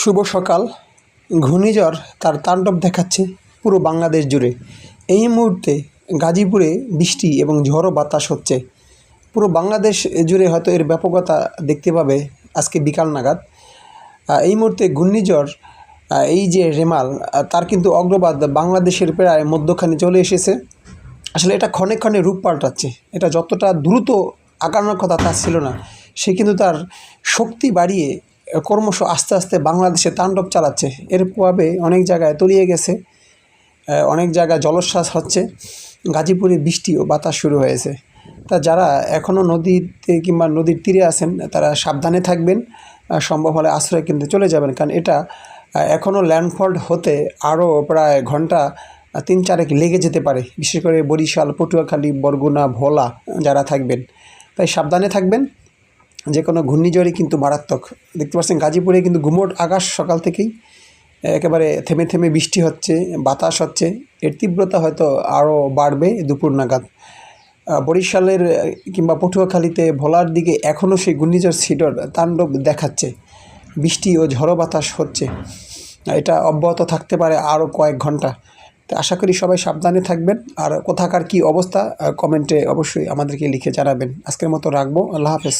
শুভ সকাল। ঘূর্ণিঝড় তার তাণ্ডব দেখাচ্ছে পুরো বাংলাদেশ জুড়ে। এই মুহূর্তে গাজীপুরে বৃষ্টি এবং ঝড়ো বাতাস হচ্ছে। পুরো বাংলাদেশ জুড়ে হয়তো এর ব্যাপকতা দেখতে পাবে আজকে বিকাল নাগাদ। এই মুহূর্তে ঘূর্ণিঝড় এই যে রেমাল তার কিন্তু অগ্রবাদ বাংলাদেশের প্রায় মধ্যখানে চলে এসেছে। আসলে এটা ক্ষণে ক্ষণে রূপ পাল্টাচ্ছে। এটা যতটা দ্রুত আগানোর কথা তা ছিল না। সে কিন্তু তার শক্তি বাড়িয়ে ক্রমশ আস্তে আস্তে বাংলাদেশে তাণ্ডব চালাচ্ছে। এর প্রভাবে অনেক জায়গায় তলিয়ে গেছে। অনেক জায়গায় জলোচ্ছ্বাস হচ্ছে। গাজীপুরে বৃষ্টি ও বাতাস শুরু হয়েছে। তা যারা এখনও নদীতে কিংবা নদীর তীরে আছেন, তারা সাবধানে থাকবেন। সম্ভব হলে আশ্রয় কেন্দ্রে চলে যাবেন। কারণ এটা এখনও ল্যান্ডফল হতে আরও প্রায় ঘণ্টা তিন চারেক লেগে যেতে পারে। বিশেষ করে বরিশাল, পটুয়াখালী, বরগুনা, ভোলা, যারা থাকবেন। তাই সাবধানে থাকবেন। যে কোনো ঘূর্ণিঝড়ই কিন্তু মারাত্মক। দেখতে পাচ্ছেন গাজীপুরে কিন্তু গুমোট আকাশ সকাল থেকেই, একেবারে থেমে থেমে বৃষ্টি হচ্ছে, বাতাস হচ্ছে। এর তীব্রতা হয়তো আরও বাড়বে দুপুর নাগাদ। বরিশালের, কিংবা পটুয়াখালীতে ভোলার দিকে এখনও সেই ঘূর্ণিঝড় সিডর তাণ্ডব দেখাচ্ছে। বৃষ্টি ও ঝড়ো বাতাস হচ্ছে। এটা অব্যাহত থাকতে পারে আরও কয়েক ঘণ্টা। তো আশা করি সবাই সাবধানে থাকবেন। আর কোথাকার কি অবস্থা কমেন্টে অবশ্যই আমাদেরকে লিখে জানাবেন। আজকের মতো রাখব। আল্লাহ হাফেজ।